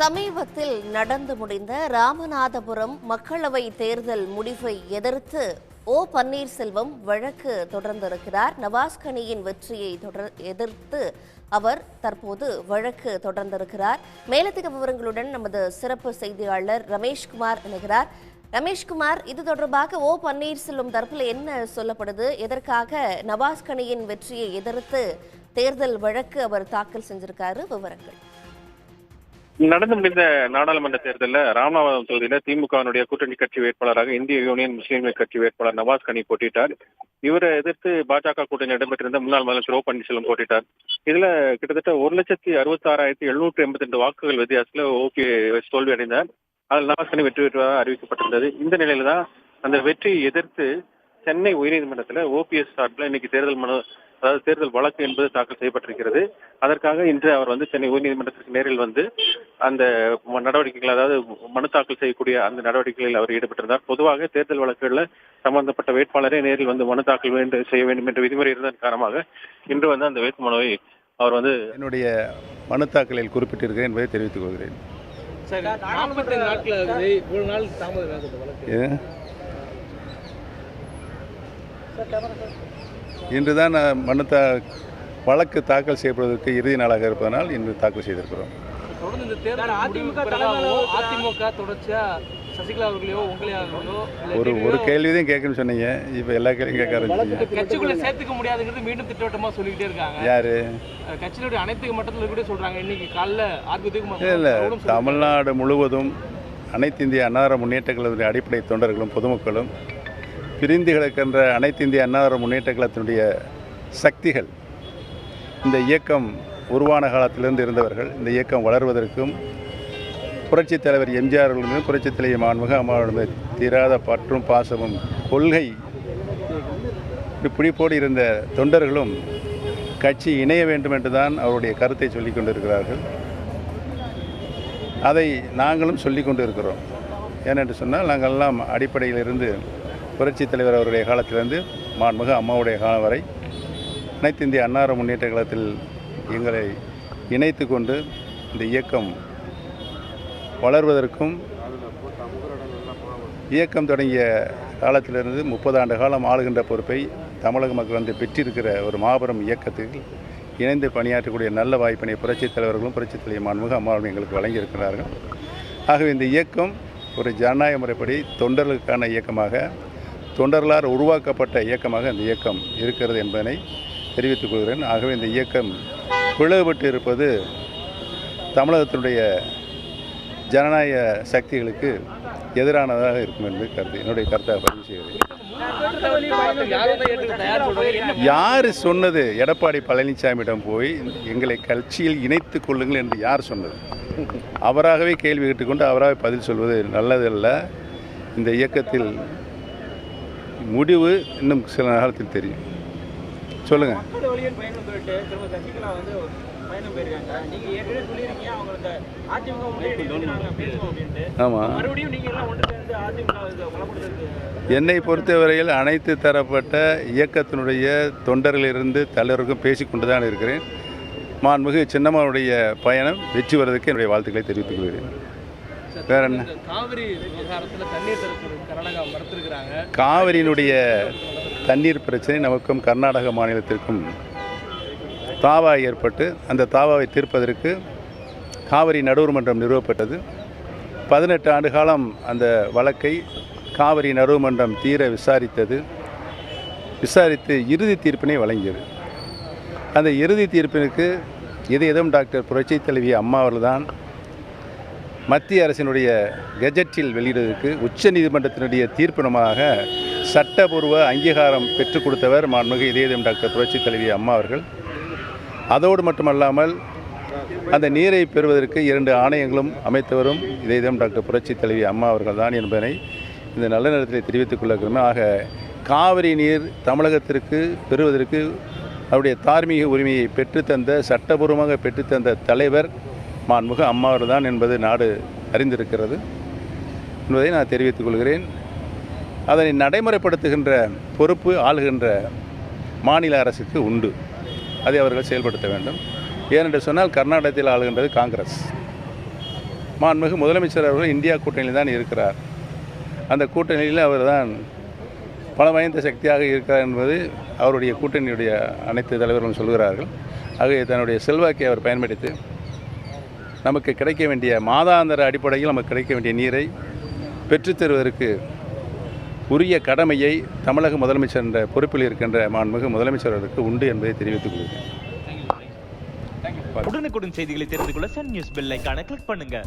சமீபத்தில் நடந்து முடிந்த ராமநாதபுரம் மக்களவை தேர்தல் முடிவை எதிர்த்து ஓ பன்னீர்செல்வம் வழக்கு தொடர்ந்திருக்கிறார். நவாஸ்கனியின் வெற்றியை தொடர் எதிர்த்து அவர் தற்போது வழக்கு தொடர்ந்திருக்கிறார். மேலதிக விவரங்களுடன் நமது சிறப்பு செய்தியாளர் ரமேஷ்குமார் இணைகிறார். ரமேஷ்குமார் இது தொடர்பாக ஓ பன்னீர்செல்வம் தரப்பில் என்ன சொல்லப்படுது? எதற்காக நவாஸ்கனியின் வெற்றியை எதிர்த்து தேர்தல் வழக்கு அவர் தாக்கல் செஞ்சிருக்காரு? விவரங்கள். நடந்து முடிந்த நாடாளுமன்ற தேர்தலில் ராமநாதபுரம் தொகுதியில் திமுகவினுடைய கூட்டணி கட்சி வேட்பாளராக இந்திய யூனியன் முஸ்லீம் லீக் கட்சி வேட்பாளர் நவாஸ் கனி போட்டிட்டார் இவரை எதிர்த்து பாஜக கூட்டணி இடம்பெற்றிருந்த முன்னாள் முதலமைச்சர் ஓ பன்னீர்செல்வம் போட்டிட்டார் இதுல கிட்டத்தட்ட ஒரு லட்சத்தி அறுபத்தி ஆறாயிரத்தி எழுநூற்றி எண்பத்தி ரெண்டு வாக்குகள் வித்தியாசத்துல ஓகே தோல்வி அடைந்தார். அதில் நவாஸ் கனி வெற்றி பெற்றதாக அறிவிக்கப்பட்டிருந்தது. இந்த நிலையில தான் அந்த வெற்றியை எதிர்த்து சென்னை உயர்நீதிமன்றத்தில் ஓபிஎஸ் சார்பில் இன்னைக்கு தேர்தல் மனு அதாவது தேர்தல் வழக்கு என்பது தாக்கல் செய்யப்பட்டிருக்கிறது. அதற்காக இன்று அவர் வந்து சென்னை உயர்நீதிமன்றத்திற்கு நேரில் வந்து அந்த நடவடிக்கைகள் அதாவது மனு தாக்கல் செய்யக்கூடிய அந்த நடவடிக்கைகளில் அவர் ஈடுபட்டிருந்தார். பொதுவாக தேர்தல் வழக்குகளில் சம்பந்தப்பட்ட வேட்பாளரே நேரில் வந்து மனு தாக்கல் வேண்டும் செய்ய வேண்டும் என்ற விதிமுறை இருந்ததன் காரணமாக இன்று வந்து அந்த வேட்புமனுவை அவர் வந்து என்னுடைய மனு தாக்கலில் குறிப்பிட்டிருக்கிறேன் என்பதை தெரிவித்துக் கொள்கிறேன். நாட்கள் இன்று தான் மனு தா வழக்கு தாக்கல் செய்யப்படுவதற்கு இறுதி நாளாக இருப்பதனால் இன்று தாக்கல் செய்திருக்கிறோம். ஒரு ஒரு கேள்வி தான் கேட்கணும்னு சொன்னீங்க. இப்போ எல்லா கேள்வியும் கேட்க ஆரம்பிச்சீங்க கட்சிக்குள்ள சேர்த்துக்க முடியாதுங்கிறது மீண்டும் திட்டவட்டமா சொல்லிக்கிட்டே இருக்காங்க. யாரு? கட்சியினுடைய அனைத்து மட்டத்தில் கூட சொல்றாங்க. இன்னைக்கு காலைல ஆர்பித்துக்கு இல்லை தமிழ்நாடு முழுவதும் அனைத்து இந்திய அன்னார முன்னேற்ற கழகத்தினுடைய அடிப்படை தொண்டர்களும் பொதுமக்களும் பிரிந்து கிடக்கின்ற அனைத்து இந்திய அன்னார முன்னேற்ற கழகத்தினுடைய சக்திகள் இந்த இயக்கம் உருவான காலத்திலிருந்து இருந்தவர்கள் இந்த இயக்கம் வளர்வதற்கும் புரட்சித் தலைவர் எம்ஜிஆர் அவர்களும் புரட்சித் தலைவர் மாண்புக அம்மாவுடைய தீராத பற்றும் பாசமும் கொள்கை பிடிப்போடு இருந்த தொண்டர்களும் கட்சி இணைய வேண்டும் என்று தான் அவருடைய கருத்தை சொல்லிக் கொண்டிருக்கிறார்கள். அதை நாங்களும் சொல்லிக் கொண்டு இருக்கிறோம் ஏனென்று சொன்னால் நாங்கள்லாம் அடிப்படையிலிருந்து புரட்சித் தலைவர் அவருடைய காலத்திலிருந்து மாண்புக அம்மாவுடைய காலம் வரை அனைத்து இந்திய அன்னார முன்னேற்ற காலத்தில் எங்களை இணைத்து கொண்டு இந்த இயக்கம் வளர்வதற்கும் இயக்கம் தொடங்கிய காலத்திலிருந்து முப்பது ஆண்டு காலம் ஆளுகின்ற பொறுப்பை தமிழக மக்கள் வந்து பெற்றிருக்கிற ஒரு மாபெரும் இயக்கத்தில் இணைந்து பணியாற்றக்கூடிய நல்ல வாய்ப்பினை புரட்சித் தலைவர்களும் புரட்சித் தலைவர் மாண்புக அம்மாவும் எங்களுக்கு வழங்கியிருக்கிறார்கள். ஆகவே இந்த இயக்கம் ஒரு ஜனநாயக முறைப்படி தொண்டர்களுக்கான இயக்கமாக தொண்டர்களால் உருவாக்கப்பட்ட இயக்கமாக இந்த இயக்கம் இருக்கிறது என்பதனை தெரிவித்துக் கொள்கிறேன். ஆகவே இந்த இயக்கம் பிளவுபட்டு இருப்பது தமிழகத்தினுடைய ஜனநாயக சக்திகளுக்கு எதிரானதாக இருக்கும் என்று கருத்து என்னுடைய கருத்தாக பதிவு செய்கிறேன். யார் சொன்னது? எடப்பாடி பழனிசாமியிடம் போய் எங்களை கட்சியில் இணைத்துக் கொள்ளுங்கள் என்று யார் சொன்னது? அவராகவே கேள்வி கேட்டுக்கொண்டு அவராகவே பதில் சொல்வது நல்லதல்ல. இந்த இயக்கத்தில் முடிவு இன்னும் சில காலத்தில் தெரியும். சொல்லுங்க. மக்கள் வழியின் பயணம் சொல்லிட்டு திரும்ப சசிகலா வந்து ஒரு பயணம் போயிருக்காங்க. நீங்க ஏற்கனவே சொல்லியிருக்கீங்க அவங்களுக்கு அதிமுக முன்னேறி நாங்க பேசுவோம் அப்படின்ட்டு ஆமாம் மறுபடியும் நீங்க எல்லாம் ஒன்று சேர்ந்து அதிமுக பலப்படுத்துறதுக்கு என்னை பொறுத்தவரையில் அனைத்து தரப்பட்ட இயக்கத்தினுடைய தொண்டர்களிலிருந்து தலைவருக்கும் பேசிக்கொண்டு தான் இருக்கிறேன். மாண்புமிகு சின்னம்மாவுடைய பயணம் வெற்றி வருவதற்கு என்னுடைய வாழ்த்துக்களை தெரிவித்துக் கொள்கிறேன். வேற என்ன? காவிரி காவிரியினுடைய தண்ணீர் பிரச்சனை நமக்கும் கர்நாடக மாநிலத்திற்கும் தாவா ஏற்பட்டு அந்த தாவாவை தீர்ப்பதற்கு காவிரி நடுவர் மன்றம் நிறுவப்பட்டது. பதினெட்டு ஆண்டு காலம் அந்த வழக்கை காவிரி நடுவர் மன்றம் தீர விசாரித்தது. விசாரித்து இறுதி தீர்ப்பினை வழங்கியது. அந்த இறுதி தீர்ப்பினுக்கு இதயம் டாக்டர் புரட்சி தலைவி அம்மா அவர்கள்தான் மத்திய அரசினுடைய கெஜெட்டில் வெளியிடுவதற்கு உச்ச நீதிமன்றத்தினுடைய தீர்ப்பினமாக சட்டபூர்வ அங்கீகாரம் பெற்றுக் கொடுத்தவர் மாண்புமிகு இதயதம் டாக்டர் புரட்சி தலைவி அம்மா அவர்கள். அதோடு மட்டுமல்லாமல் அந்த நீரை பெறுவதற்கு இரண்டு ஆணையங்களும் அமைத்தவரும் இதயதம் டாக்டர் புரட்சி தலைவி அம்மா அவர்கள் தான் என்பதனை இந்த நல்ல நேரத்தில் தெரிவித்துக் கொள்கிறோம். ஆக காவிரி நீர் தமிழகத்திற்கு பெறுவதற்கு அவருடைய தார்மீக உரிமையை பெற்றுத்தந்த சட்டபூர்வமாக பெற்றுத்தந்த தலைவர் மாண்புக அம்மாவர் தான் என்பது நாடு அறிந்திருக்கிறது என்பதை நான் தெரிவித்துக் கொள்கிறேன். அதனை நடைமுறைப்படுத்துகின்ற பொறுப்பு ஆளுகின்ற மாநில அரசுக்கு உண்டு. அதை அவர்கள் செயல்படுத்த வேண்டும். ஏனென்று சொன்னால் கர்நாடகத்தில் ஆளுகின்றது காங்கிரஸ். மாண்புமிகு முதலமைச்சர் அவர்கள் இந்தியா கூட்டணியில் தான் இருக்கிறார். அந்த கூட்டணியில் அவர்தான் பல வாய்ந்த சக்தியாக இருக்கிறார் என்பது அவருடைய கூட்டணியுடைய அனைத்து தலைவர்களும் சொல்கிறார்கள். ஆகவே தன்னுடைய செல்வாக்கை அவர் பயன்படுத்தி நமக்கு கிடைக்க வேண்டிய மாதாந்திர அடிப்படையில் நமக்கு கிடைக்க வேண்டிய நீரை பெற்றுத்தருவதற்கு உரிய கடமையை தமிழக முதலமைச்சர் என்ற பொறுப்பில் இருக்கின்ற மாண்புமிகு முதலமைச்சர்களுக்கு உண்டு என்பதை தெரிவித்துக் கொள்கிறேன். உடனுக்குடன் செய்திகளை தெரிந்து கொள்ள சன் நியூஸ் பெல் ஐகானை கிளிக் பண்ணுங்க.